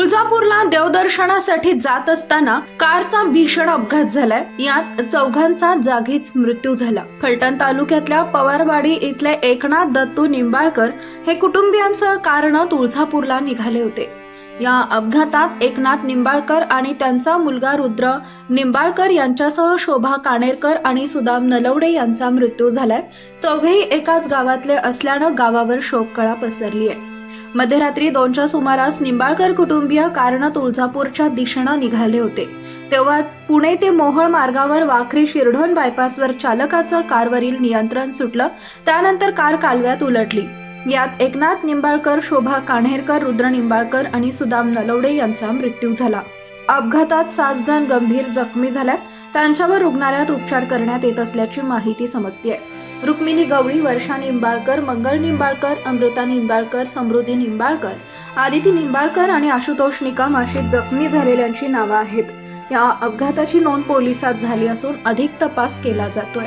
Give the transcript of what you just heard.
तुळजापूरला देवदर्शनासाठी जात असताना कारचा भीषण अपघात झालाय. यात चौघांचा जागीच मृत्यू झाला. फलटण तालुक्यातल्या पवारवाडी इथले एकनाथ दत्तू निंबाळकर हे कुटुंबियांसह कारण तुळजापूरला निघाले होते. या अपघातात एकनाथ निंबाळकर आणि त्यांचा मुलगा रुद्र निंबाळकर यांच्यासह शोभा कानेरकर आणि सुदाम नलवडे यांचा मृत्यू झालाय. चौघेही एकाच गावातले असल्यानं गावावर शोककळा पसरली आहे मध्यरात्री दोनच्या सुमारास निंबाळकर कुटुंबीय कारनं तुळजापूरच्या दिशेनं निघाले होते. तेव्हा पुणे ते मोहोळ मार्गावर वाखरी शिरढोण बायपासवर चालकाचं कारवरील नियंत्रण सुटलं. त्यानंतर कार कालव्यात उलटली. यात एकनाथ निंबाळकर शोभा कान्हेरकर रुद्र निंबाळकर आणि सुदाम नलवडे यांचा मृत्यू झाला. अपघातात सात जण गंभीर जखमी झाल्यात. त्यांच्यावर रुग्णालयात उपचार करण्यात येत असल्याची माहिती समजते रुक्मिणी गवळी वर्षा निंबाळकर मंगल निंबाळकर अमृता निंबाळकर समृद्धी निंबाळकर आदिती निंबाळकर आणि आशुतोष निकम अशी जखमी झालेल्यांची नावं आहेत. या अपघाताची नोंद पोलिसात झाली असून अधिक तपास केला जातोय.